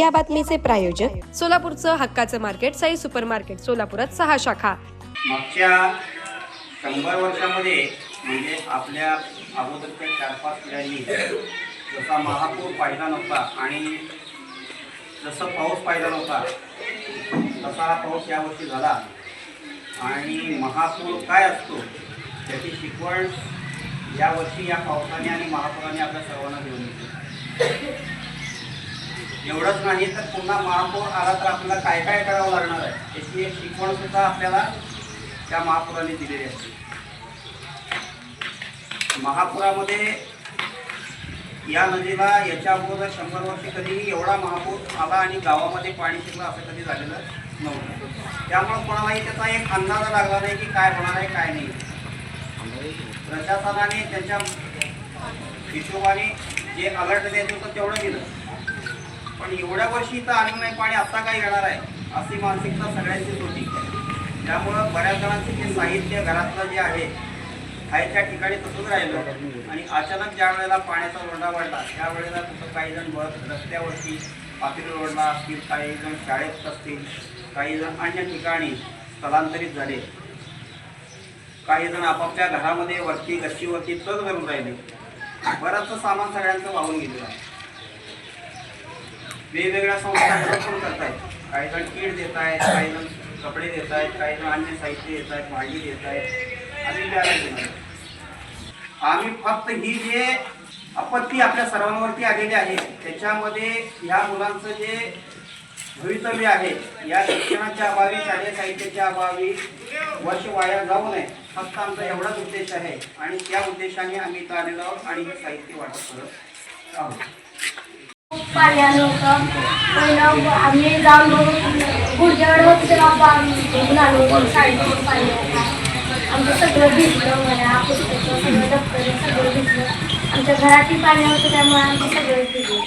या बातमीचे प्रायोजक सोलापूरचं हक्काचं मार्केट साई सुपर मार्केट सोलापुरात सहा शाखा. मागच्या शंभर वर्षामध्ये म्हणजे आपल्या अगोदरच्या चार पाच पिढ्यांनी जसा महापूर पाहिला नव्हता आणि जसं पाऊस पाहिला नव्हता तसा हा पाऊस यावर्षी झाला. आणि महापूर काय असतो त्याची शिकवण यावर्षी या पावसाने आणि महापुराने आपल्या सर्वांना घेऊन येते एवढंच नाही तर पुन्हा महापौर आला तर आपल्याला काय काय करावं लागणार आहे याची एक शिकवण सुद्धा आपल्याला त्या महापुराने दिलेली असते. महापुरामध्ये या नदीला याच्या अगोदर शंभर वर्ष कधीही एवढा महापूर आला आणि गावामध्ये पाणी शिरलं असं कधी झालेलं नव्हतं. त्यामुळं कोणालाही त्याचा एक अंदाज लागला नाही की काय होणार आहे काय नाही. प्रशासनाने त्यांच्या हिशोबाने जे अलर्ट द्यायचं होतं तेवढं दिलं. पण एवढ्या वर्षी इथं आलं नाही पाणी आत्ता काय येणार आहे अशी मानसिकता सगळ्यांचीच होती. त्यामुळं बऱ्याच जणांचे जे साहित्य घरातलं जे आहे त्या ठिकाणी तसंच राहिलं. आणि अचानक ज्या वेळेला पाण्याचा रोडा वाढला त्यावेळेला कुठं काही जण बस रस्त्यावरती पातळी रोडला असतील काही जण शाळेत असतील काही जण अन्य ठिकाणी स्थलांतरित झाले. काही जण आपापल्या घरामध्ये वरती गच्चीवरती तग धरून राहिले. बराचसं सामान सगळ्यांचं वाहून गेलेलं आहे. वेगवेगळ्या संस्था पण करत आहेत काही जण कीड देत आहेत काही जण कपडे देत आहेत काही जण अन्य साहित्य देत आहेत भाजी देत आहेत आम्ही द्यायला देणार. आम्ही फक्त ही जे आपत्ती आपल्या सर्वांवरती आलेली आहे त्याच्यामध्ये ह्या मुलांचं जे भवितव्य आहे या शिक्षणाच्या अभावी शालेय साहित्याच्या अभावी वर्ष वाया जाऊ नये फक्त आमचा एवढाच उद्देश आहे. आणि त्या उद्देशाने आम्ही इथं आलेलो आहोत आणि हे साहित्य वाटप करत आहोत. खूप पाणी आलं होतं पहिलं आम्ही जाऊन बघून गुडघ्यावर होतं तेव्हा आम्ही बघून आलो होतो शाळेतून पाणी होतं आमचं सगळं भिजलं. मला पुस्तकं सगळं दप्तर सगळं भिजलं आमच्या घरातही पाणी होतं त्यामुळे आमचं सगळं भिजलं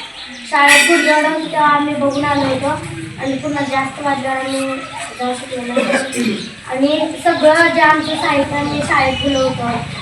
शाळेत गुडघ्यावर होतं तेव्हा आम्ही बघून आलो होतो. आणि पुन्हा जास्त वाजल्यावर आम्ही जाऊ शकलो आणि सगळं जे आमचं साहित्य आम्ही शाळेत दिलं होतं.